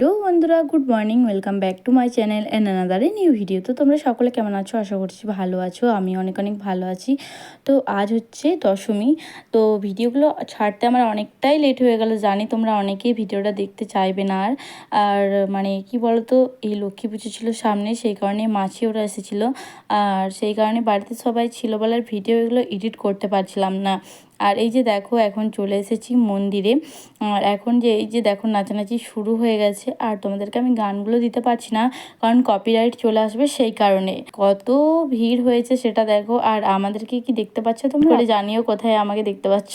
Good morning, welcome back to my channel and another new video. তো তোমরা সকলে কেমন আছো? আশা করছি ভালো আছো, আমি অনেক অনেক ভালো আছি। তো আজ হচ্ছে দশমী, তো ভিডিওগুলো ছাড়তে আমার অনেকটাই লেট হয়ে গেল, জানি তোমরা অনেকেই ভিডিওটা দেখতে চাইবে না আর। আর মানে কি বলতো, এই লক্ষ্মী পুজো ছিল সামনে, সেই কারণে মাছি ওরা এসেছিল। আর সেই কারণে বাড়িতে সবাই ছিল বলার ভিডিও এগুলো এডিট করতে পারছিলাম না। আর এই যে দেখো এখন চলে এসেছি মন্দিরে। আর এখন যে এই যে দেখো নাচানাচি শুরু হয়ে গেছে। আর তোমাদেরকে আমি গানগুলো দিতে পারছি না কারণ কপিরাইট চলে আসবে সেই কারণে। কত ভিড় হয়েছে সেটা দেখো। আর আমাদেরকে কি দেখতে পাচ্ছ তোমরা? জানিও কোথায় আমাকে দেখতে পাচ্ছ।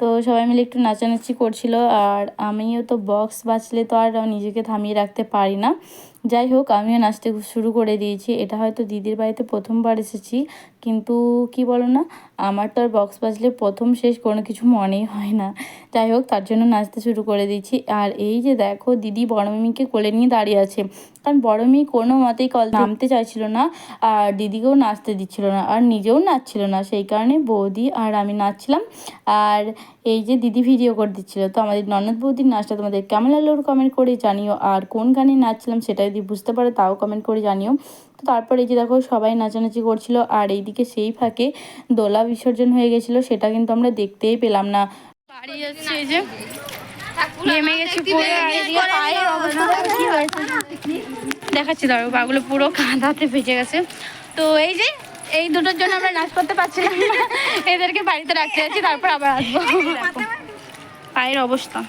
তো সবাই মিলে একটু নাচানাচি করছিল। আর আমিও তো বক্স বাজলে তো আর নিজেকে থামিয়ে রাখতে পারি না। যাই হোক, আমিও নাচতে শুরু করে দিয়েছি। এটা হয়তো দিদির বাড়িতে প্রথমবার এসেছি, কিন্তু কি বলো না, আমার তো আর বক্স বাজলে প্রথম শেষ কোনো কিছু মনেই হয় না। যাই হোক, তার জন্য নাচতে শুরু করে দিয়েছি। আর এই যে দেখো, দিদি বড় মিমিকে কোলে নিয়ে দাঁড়িয়ে আছে। কারণ বড় মেয়ে কোনো মতেই কল নামতে চাইছিল না আর দিদিকেও নাচতে দিচ্ছিল না আর নিজেও নাচছিল না। সেই কারণে বৌদি আর আমি নাচছিলাম। আর এই যে দিদি ভিডিও করে দিচ্ছিল তো আমাদের ননদ বৌদির নাচটা তোমাদের কেমন লাগল কমেন্ট করে জানিও। আর কোন গানে নাচছিলাম সেটা যদি বুঝতে পারো তাও কমেন্ট করে জানিও। তো তারপর এই যে দেখো সবাই নাচানাচি করছিল আর এইদিকে সেই ফাঁকে দোলা বিসর্জন হয়ে গেছিল সেটা কিন্তু আমরা দেখতেই পেলাম না। বাড়ি যাচ্ছে এই যে নেমে গেছি পুরো পায়ের অবস্থা কি হয়েছে? দেখাচ্ছি, ধরো পাগুলো পুরো কাঁধাতে ভেজে গেছে। তো এই যে, এই দুটোর জন্য আমরা নাচ করতে পারছিলাম এদেরকে বাড়িতে রাখতে যাচ্ছি, তারপর আবার আসব। পায়ের অবস্থা।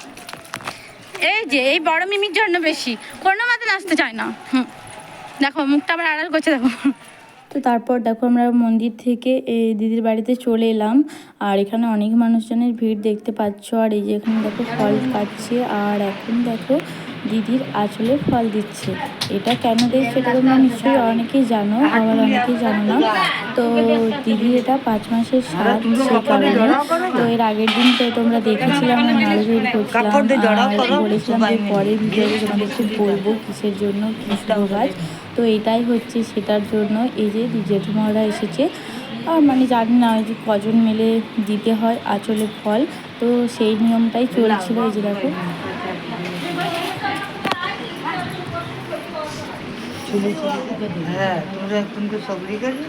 এই যে, এই বড় মিমির জন্য বেশি। কোনো মতে নাচতে চায় না। হুম। দেখো, মুখটা আবার আড়াল করছে, দেখো। তো তারপর দেখো আমরা মন্দির থেকে এই দিদির বাড়িতে চলে এলাম। আর এখানে অনেক মানুষজনের ভিড় দেখতে পাচ্ছ। আর এই যে এখানে দেখো ফল কাটছে। আর এখন দেখো দিদির আঁচলে ফল দিচ্ছে। এটা কেন দেয় সেটা তোমরা নিশ্চয়ই অনেকেই জানো, আবার অনেকেই জানো না। তো দিদির এটা পাঁচ মাসের সাত সেই কারণে। তো এর আগের দিন তো তোমরা দেখেছিলাম করছিলাম। বলেছিলাম যে পরে ভিডিওতে তোমাদেরকে বলব কিসের জন্য, কি গাছ তো এটাই হচ্ছে সেটার জন্য এই যে জেঠুমারা এসেছে। আর মানে জানি না যে কজন মেলে দিতে হয় আঁচলে ফল। তো সেই নিয়মটাই চলছিল এই যে দেখো। হ্যাঁ তোমরা এখন তো সবরি কাছে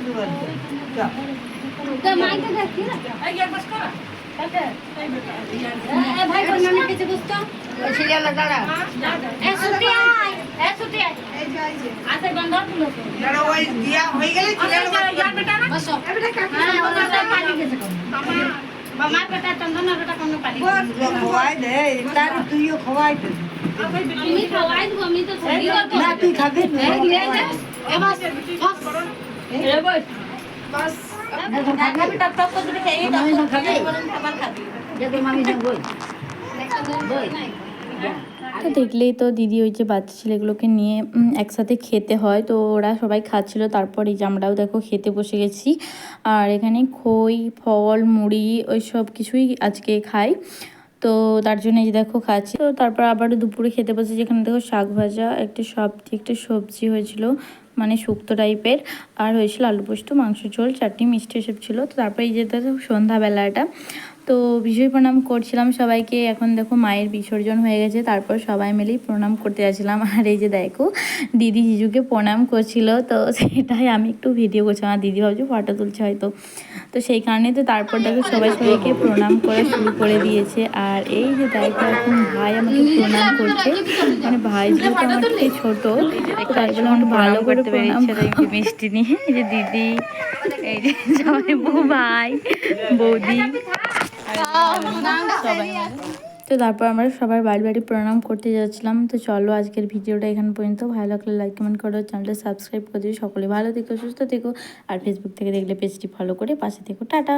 কোন হয়ে এ বেটা মামা বেটা চন্দন বেটা খোয়াই দে তার তুইও খোয়াই দে আমি খাওয়াই দেবো আমি তো না তুই খাবি না এ তো দেখলেই তো দিদি ওই যে বাচ্চা ছেলেগুলোকে নিয়ে একসাথে খেতে হয়। তো ওরা সবাই খাচ্ছিল। তারপর এই যে আমরাও দেখো খেতে বসে গেছি। আর এখানে খই ফল মুড়ি ওই সব কিছুই আজকে খাই। তো তার জন্য এই দেখো খাচ্ছি। তো তারপর আবার দুপুরে খেতে বসে যেখানে দেখো শাক ভাজা, একটা সবজি একটা সবজি হয়েছিল মানে শুক্তো টাইপের আর হয়েছিল আলু পোস্ত মাংস ঝোল, চাটনি, মিষ্টি এসব ছিল। তো তারপরে এই যে দেখো সন্ধ্যাবেলাটা। তো বিজয় প্রণাম করছিলাম সবাইকে। এখন দেখো মায়ের বিসর্জন হয়ে গেছে, তারপর সবাই মিলেই প্রণাম করতে যাচ্ছিলাম। আর এই যে দেখো, দিদি জিজুকে প্রণাম করছিল, তো সেটাই আমি একটু ভিডিও করছিলাম। আর দিদি ভাবছি ফটো তুলছে হয়তো। তো সেই কারণে তো তারপর দেখো সবাই সবাইকে প্রণাম করা শুরু করে দিয়েছে। আর এই যে দেখো, এখন ভাই আমাকে প্রণাম করছে। মানে ভাই যেহেতু আমার থেকে ছোট, তো তাই আমার ভালো করতে প্রণাম মিষ্টি নিয়ে। এই যে দিদি, এই যে সবাই বউ ভাই, বৌদি। সবাই তো তারপর আমরা সবার বাড়ি বাড়ি প্রণাম করতে যাচ্ছিলাম। তো চলো আজকের ভিডিওটা এখানে পর্যন্ত। ভালো লাগলে লাইক কমেন্ট করো চ্যানেলটা সাবস্ক্রাইব করে দিও। সকলে ভালো থেকো, সুস্থ থেকো। আর ফেসবুক থেকে দেখলে পেজটি ফলো করে পাশে থেকো। টাটা!